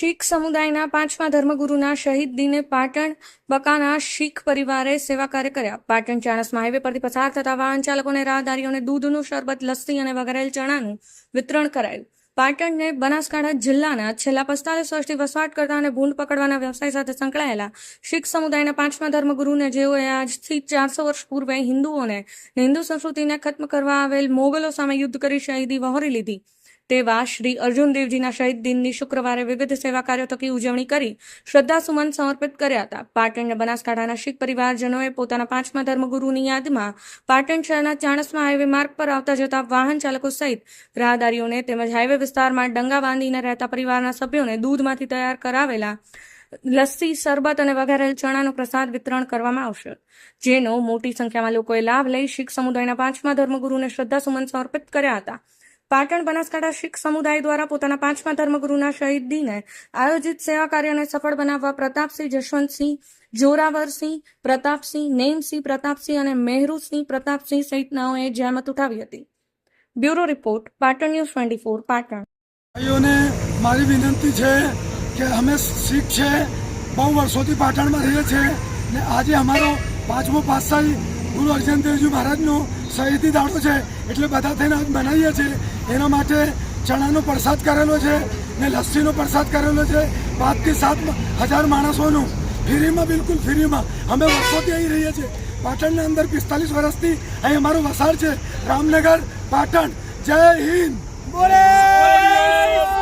શીખ સમુદાયના પાંચમા ધર્મગુરુના શહીદ દિને પાટણ બકાના શીખ પરિવારે સેવા કાર્ય કર્યા. પાટણ ચાણસમા હાઈવે પરથી પસાર થતા વાહન ચાલકોને રાહદારીઓને દૂધનું શરબત, લસ્સી અને વઘારેલ ચણાનું વિતરણ કરાયું. પાટણને બનાસકાંઠા જિલ્લાના છેલ્લા પસ્તાલીસ વર્ષથી વસવાટ કરતા અને ભૂંડ પકડવાના વ્યવસાય સાથે સંકળાયેલા શીખ સમુદાયના પાંચમા ધર્મગુરુને જેઓએ આજથી ચારસો વર્ષ પૂર્વે હિન્દુઓને હિન્દુ સંસ્કૃતિને ખત્મ કરવા આવેલ મોગલો સામે યુદ્ધ કરી શહીદી વહોરી લીધી. તેવા શ્રી અર્જુન દેવજીના શહીદ દિનની શુક્રવારે વિવિધ સેવા કાર્યો થકી ઉજવણી કરી શ્રદ્ધાસુમન સમર્પિત કર્યા હતા. પાટણના બનાસકાંઠાના શીખ પરિવારજનોએ પોતાના પાંચમા ધર્મગુરુની યાદમાં પાટણ શહેરના ચાણસમા હાઈવે માર્ગ પર આવતા જતા વાહન ચાલકો સહિત રાહદારીઓને તેમજ હાઈવે વિસ્તારમાં ડંગા બાંધીને રહેતા પરિવારના સભ્યોને દૂધમાંથી તૈયાર કરાવેલા લસ્સી, શરબત અને વઘારેલ ચણાનો પ્રસાદ વિતરણ કરવામાં આવશે. જેનો મોટી સંખ્યામાં લોકોએ લાભ લઈ શીખ સમુદાયના પાંચમા ધર્મગુરુને શ્રદ્ધાસુમન સમર્પિત કર્યા હતા. પાટણ બનાસકાંઠા શીખ સમુદાય દ્વારા પોતાના પાંચમા ધર્મગુરુના શહીદ દિને આયોજિત સેવા કાર્યને સફળ બનાવવા પ્રતાપસિંહ જશવંતસિંહ, જોરાવરસિંહ, પ્રતાપસિંહ, નેમસિંહ પ્રતાપસિંહ અને મહેરુસિંહ પ્રતાપસિંહ સહિતનાઓએ જહેમત ઉઠાવી હતી. Bureau report, Patan news twenty four, Patan. ભાઈઓને મારી વિનંતી છે કે અમે શીખ છે, બહુ વર્ષોથી પાટણમાં રહીએ છીએ ને આજે અમારો પાંચમો પાતશાહી ગુરુ અર્જન દેવજી મહારાજનો શહીદી દાડો છે. એટલે બધા થઈને આજ બનાવીએ છીએ. એના માટે ચણાનો પ્રસાદ કરેલો છે ને લસ્સીનો પ્રસાદ કરેલો છે. પાંચથી સાત હજાર માણસોનું ફ્રીમાં, બિલકુલ ફ્રીમાં. અમે વર્ષોથી અહીં રહીએ છીએ. પાટણના અંદર પિસ્તાલીસ વર્ષથી અહીં અમારો વસાડ છે. રામનગર, પાટણ. જય હિન્દ. બોલે!